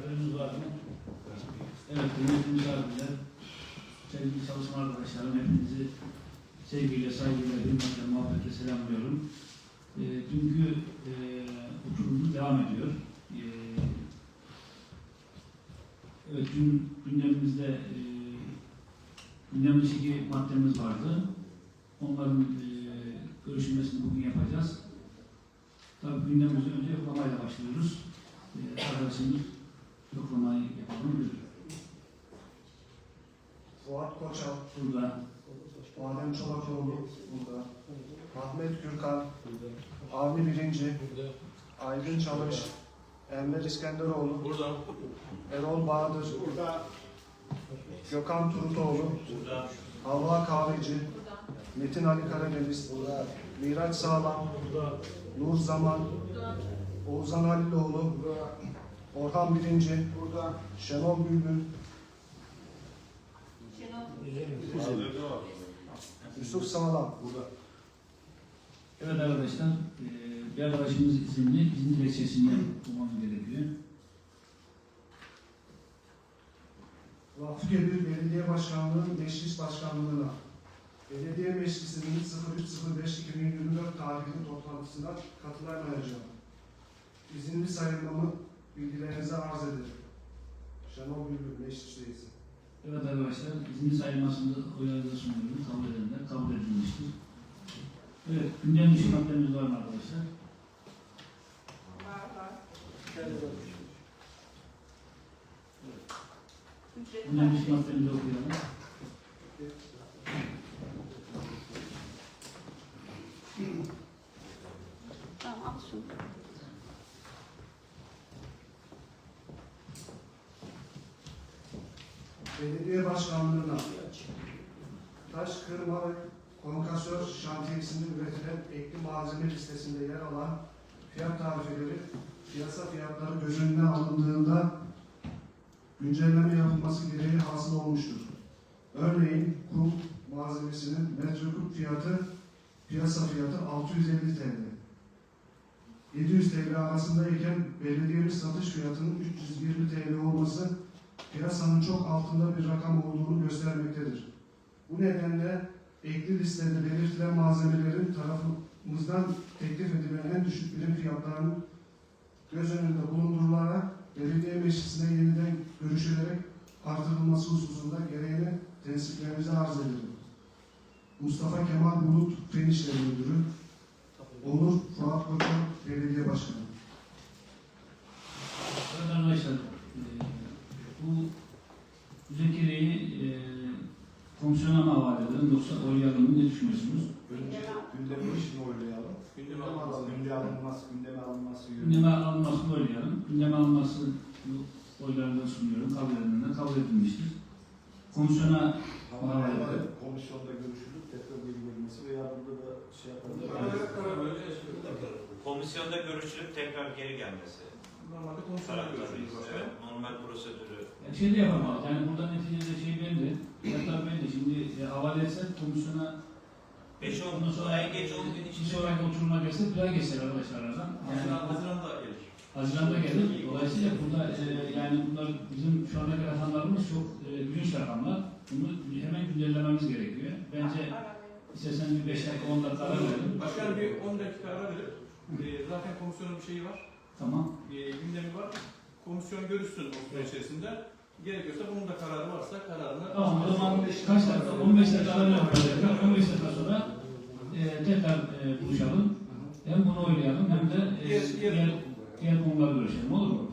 Misafirimiz var mı? Evet, kıymetli misafirler, sevgili çalışma arkadaşlarım, hepinizi sevgiyle, saygıyla, hürmetle, muhabbetle selamlıyorum. E, dünkü e, oturumumuz devam ediyor. E, evet, dün gündemimizde e, gündemimizdeki maddemiz vardı. Onların e, görüşülmesini bugün yapacağız. Tabii gündemimize önce yoklamayla başlıyoruz. E, arkadaşımız yoklamayı yapalım. Buyurun. Fuat Koçal, Burada. Adem Çolakoğlu. Burada. Ahmet Gürkan, Avni Birinci, Aydın Çalış, Enver İskenderoğlu, Burada. Erol Bahadır, Gökhan Turutoğlu, Havva Kahveci, Metin Ali Karadeniz, Miraç Sağlam, Nur Zaman, Oğuzhan Haliloğlu, Orhan Birinci, Şenol Bülbül, Yusuf Sağlam. Evet arkadaşlar, e, bir arkadaşımız izinli, izin dilekçesini okumamız gerekiyor. Vakfıkebir Belediye Başkanlığı Meclis Başkanlığı'na Belediye Meclisi'nin 03.05.2024 tarihli toplantısına katılamayacağım. İzinli sayılmamı bilgilerinize arz ederim. Şenol Bülbül Meclis Reisi. Evet arkadaşlar, izinli sayılmasını oylarınıza sunuyorum. Kabul edenler kabul edilmiştir. Evet, gündem dışı maddemiz var mı arkadaşlar? Var var. Ücret Gündem dışı maddemizi okuyalım. Tamam al şunu. Belediye Başkanlığı'na taş kırma ve konkasyon şantiyesinde üretilen ekli malzeme listesinde yer alan fiyat tarifeleri piyasa fiyatları göz önüne alındığında güncelleme yapılması gereği hasıl olmuştur. Örneğin kum malzemesinin metreküp fiyatı piyasa fiyatı 650 TL. 700 TL arasındayken belediyenin satış fiyatının 320 TL çok altında bir rakam olduğunu göstermektedir. Bu nedenle ekli listede belirtilen malzemelerin tarafımızdan teklif edilen en düşük birim fiyatlarının göz önünde bulundurularak belediye meclisine yeniden görüşülerek artırılması hususunda gereğini tensiplerinize arz ederim. Mustafa Kemal Bulut Fen İşleri Müdürü, Onur Fuat Koçan Belediye Başkanı. Evet arkadaşlar, e, bu müzakereyi e, komisyona mı havale edelim yoksa oylayalım mı? Ne düşünüyorsunuz? Önce gündemi işini oylayalım. Gündeme alalım. Gündeme alınması, gündeme alınması. Gündeme alınmasını oylayalım. Gündeme alınması oylarından sunuyorum. Kabul edenler kabul edilmiştir. Komisyona Havale Evet. edelim. Komisyonda görüşülüp tekrar geri gelmesi veya burada da şey yapalım. Komisyonda görüşülüp tekrar geri gelmesi. Normalde komisyonda. Evet, normal prosedürü. Şey de yapamaz. Yani burada neticede şey belli. Fiyatlar belli. Şimdi e, havale etsek komisyona 5 ondan ondan sonra en geç 10 gün içinde sonraki oturuma gelse bir ay geçer arkadaşlar aradan. Yani Haziran, Haziran'da gelir. Haziran'da gelir. Dolayısıyla burada e, yani bunlar bizim şu andaki rakamlarımız çok e, gülünç rakamlar. Bunu hemen güncellememiz gerekiyor. Bence istersen bir 5 dakika 10 dakika ara verelim. Başkan bir 10 dakika ara verir. Ee, zaten komisyonun bir şeyi var. Tamam. Ee, gündemi var. Komisyon görüşsün o süre içerisinde. Gerekiyorsa bunun da kararı varsa kararını... Tamam o zaman kaç dakika? 15 dakika verelim. 15 dakika sonra e, tekrar e, buluşalım. Hem bunu oynayalım hem de e, diğer, diğer konuları görüşelim. Olur mu?